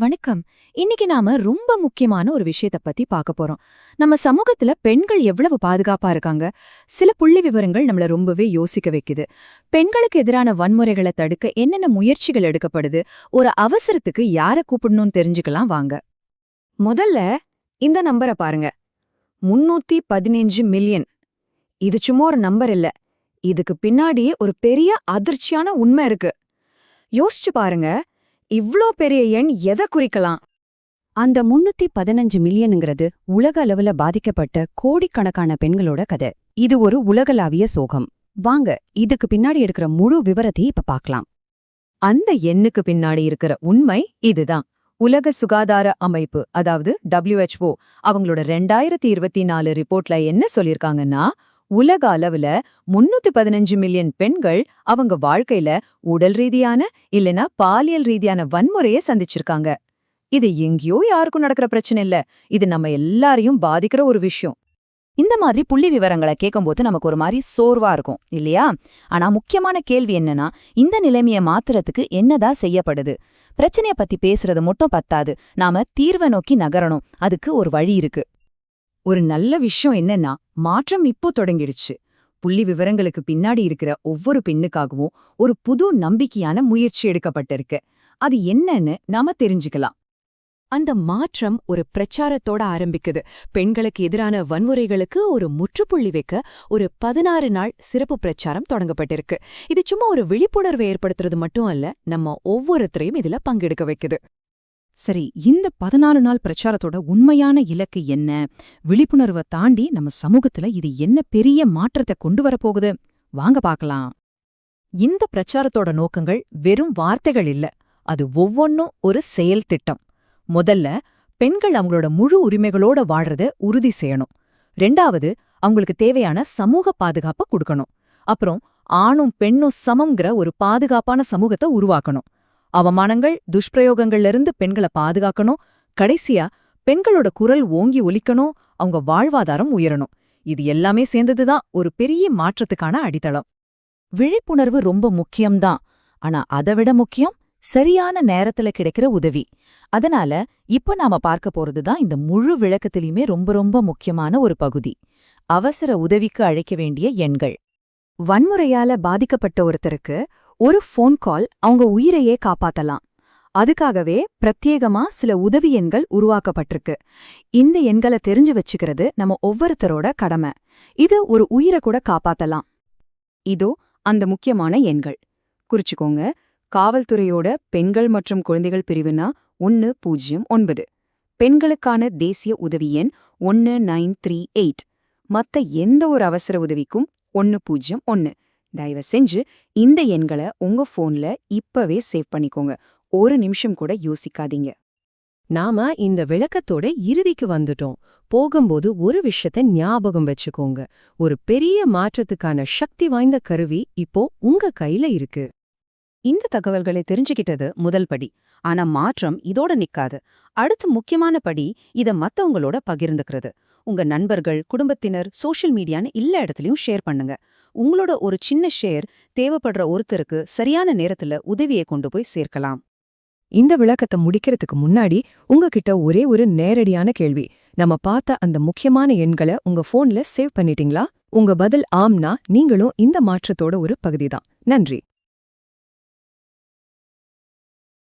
வணக்கம். இன்னைக்கு நாம ரொம்ப முக்கியமான ஒரு விஷயத்த பத்தி பார்க்க போறோம். நம்ம சமூகத்துல பெண்கள் எவ்வளவு பாதுகாப்பா இருக்காங்க? சில புள்ளி விவரங்கள் நம்மள ரொம்பவே யோசிக்க வைக்குது. பெண்களுக்கு எதிரான வன்முறைகளை தடுக்க என்னென்ன முயற்சிகள் எடுக்கப்படுது? ஒரு அவசரத்துக்கு யார கூப்பிடணும்னு தெரிஞ்சுக்கலாம் வாங்க. முதல்ல இந்த நம்பரை பாருங்க. முன்னூத்தி பதினஞ்சு மில்லியன். இது சும்மா ஒரு நம்பர் இல்ல. இதுக்கு பின்னாடியே ஒரு பெரிய அதிர்ச்சியான உண்மை இருக்கு. யோசிச்சு பாருங்க. இவ்ளோ பெரிய எண் எதை குறிக்கலாம்? அந்த முன்னூத்தி பதினஞ்சு மில்லியனுங்கிறது உலக அளவுல பாதிக்கப்பட்ட கோடிக்கணக்கான பெண்களோட கதை. இது ஒரு உலகளாவிய சோகம். வாங்க இதுக்கு பின்னாடி எடுக்கிற முழு விவரத்தையும் இப்ப பார்க்கலாம் அந்த எண்ணுக்கு பின்னாடி இருக்கிற உண்மை இதுதான். உலக சுகாதார அமைப்பு அதாவது டபிள்யூஹெச்ஓ அவங்களோட ரெண்டாயிரத்தி இருபத்தி நாலு ரிப்போர்ட்ல என்ன சொல்லிருக்காங்கன்னா உலக அளவுல முன்னூத்தி பதினஞ்சு மில்லியன் பெண்கள் அவங்க வாழ்க்கையில உடல் ரீதியான இல்லனா பாலியல் ரீதியான வன்முறையை சந்திச்சிருக்காங்க. இது எங்கேயோ யாருக்கும் நடக்கிற பிரச்சனை இல்ல. இது நம்ம எல்லாரையும் பாதிக்கிற ஒரு விஷயம். இந்த மாதிரி புள்ளி விவரங்களை கேட்கும்போது நமக்கு ஒரு மாதிரி சோர்வா இருக்கும் இல்லையா? ஆனா முக்கியமான கேள்வி என்னன்னா இந்த நிலைமையை மாத்துறதுக்கு என்னதான் செய்யப்படுது? பிரச்சனைய பத்தி பேசுறது மட்டும் பத்தாது. நாம தீர்வை நோக்கி நகரணும். அதுக்கு ஒரு வழி இருக்கு. ஒரு நல்ல விஷயம் என்னன்னா மாற்றம் இப்போ தொடங்கிடுச்சு. புள்ளி விவரங்களுக்கு பின்னாடி இருக்கிற ஒவ்வொரு பெண்ணுக்காகவும் ஒரு புது நம்பிக்கையான முயற்சி எடுக்கப்பட்டிருக்கு. அது என்னன்னு நாம தெரிஞ்சுக்கலாம். அந்த மாற்றம் ஒரு பிரச்சாரத்தோட ஆரம்பிக்குது. பெண்களுக்கு எதிரான வன்முறைகளுக்கு ஒரு முற்றுப்புள்ளி வைக்க ஒரு பதினாறு நாள் சிறப்பு பிரச்சாரம் தொடங்கப்பட்டிருக்கு. இது சும்மா ஒரு விழிப்புணர்வை ஏற்படுத்துறது மட்டும் அல்ல நம்ம ஒவ்வொருத்தரையும் இதுல பங்கெடுக்க வைக்குது. சரி இந்த பதினாறு நாள் பிரச்சாரத்தோட உண்மையான இலக்கு என்ன? விழிப்புணர்வை தாண்டி நம்ம சமூகத்துல இது என்ன பெரிய மாற்றத்தை கொண்டு வரப்போகுது? வாங்க பார்க்கலாம். இந்த பிரச்சாரத்தோட நோக்கங்கள் வெறும் வார்த்தைகள் இல்ல. அது ஒவ்வொன்னும் ஒரு செயல் திட்டம். முதல்ல பெண்கள் அவங்களோட முழு உரிமைகளோட வாழறத உறுதி செய்யணும். ரெண்டாவது அவங்களுக்கு தேவையான சமூக பாதுகாப்பை கொடுக்கணும். அப்புறம் ஆணும் பெண்ணும் சமம்ங்கிற ஒரு பாதுகாப்பான சமூகத்தை உருவாக்கணும். அவமானங்கள் துஷ்பிரயோகங்கள்ல இருந்து பெண்களை பாதுகாக்கணும். கடைசியா பெண்களோட குரல் ஓங்கி ஒலிக்கணும். அவங்க வாழ்வாதாரம் உயரணும். இது எல்லாமே சேர்ந்ததுதான் ஒரு பெரிய மாற்றத்துக்கான அடித்தளம். விழிப்புணர்வு ரொம்ப முக்கியம்தான். ஆனா அதை விட முக்கியம் சரியான நேரத்துல கிடைக்கிற உதவி. அதனால இப்ப நாம பார்க்க போறதுதான் இந்த முழு விளக்கத்திலையுமே ரொம்ப ரொம்ப முக்கியமான ஒரு பகுதி. அவசர உதவிக்கு அழைக்க வேண்டிய எண்கள். வன்முறையால பாதிக்கப்பட்ட ஒருத்தருக்கு ஒரு ஃபோன் கால் அவங்க உயிரையே காப்பாத்தலாம். அதுக்காகவே பிரத்யேகமா சில உதவி எண்கள் உருவாக்கப்பட்டிருக்கு. இந்த எண்களை தெரிஞ்சு வச்சுக்கிறது நம்ம ஒவ்வொருத்தரோட கடமை. இது ஒரு உயிரை கூட காப்பாத்தலாம். இதோ அந்த முக்கியமான எண்கள். குறிச்சுக்கோங்க. காவல்துறையோட பெண்கள் மற்றும் குழந்தைகள் பிரிவுனா ஒன்னு பூஜ்ஜியம் ஒன்பது. பெண்களுக்கான தேசிய உதவி எண் ஒன்னு நைன் த்ரீ எயிட். மத்த எந்த ஒரு அவசர உதவிக்கும் ஒன்னு பூஜ்ஜியம் ஒன்னு. தயவு செஞ்சு இந்த எண்களை உங்க ஃபோன்ல இப்பவே சேவ் பண்ணிக்கோங்க. ஒரு நிமிஷம் கூட யோசிக்காதீங்க. நாம இந்த விளக்கத்தோட இறுதிக்கு வந்துட்டோம். போகும்போது ஒரு விஷயத்த ஞாபகம் வச்சுக்கோங்க. ஒரு பெரிய மாற்றத்துக்கான சக்தி வாய்ந்த கருவி இப்போ உங்க கையில இருக்கு. இந்த தகவல்களை தெரிஞ்சுக்கிட்டது முதல் படி. ஆனா மாற்றம் இதோட நிக்காது. அடுத்து முக்கியமான படி இத மத்தவங்களோட பகிர்ந்துக்கிறது. உங்க நண்பர்கள் குடும்பத்தினர் சோஷியல் மீடியான்னு எல்லா இடத்துலயும் ஷேர் பண்ணுங்க. உங்களோட ஒரு சின்ன ஷேர் தேவைப்படுற ஒருத்தருக்கு சரியான நேரத்துல உதவியை கொண்டு போய் சேர்க்கலாம். இந்த விளக்கத்தை முடிக்கிறதுக்கு முன்னாடி உங்ககிட்ட ஒரே ஒரு நேரடியான கேள்வி. நம்ம பார்த்த அந்த முக்கியமான எண்களை உங்க போன்ல சேவ் பண்ணிட்டீங்களா? உங்க பதில் ஆம்னா நீங்களும் இந்த மாற்றத்தோட ஒரு பகுதிதான். நன்றி.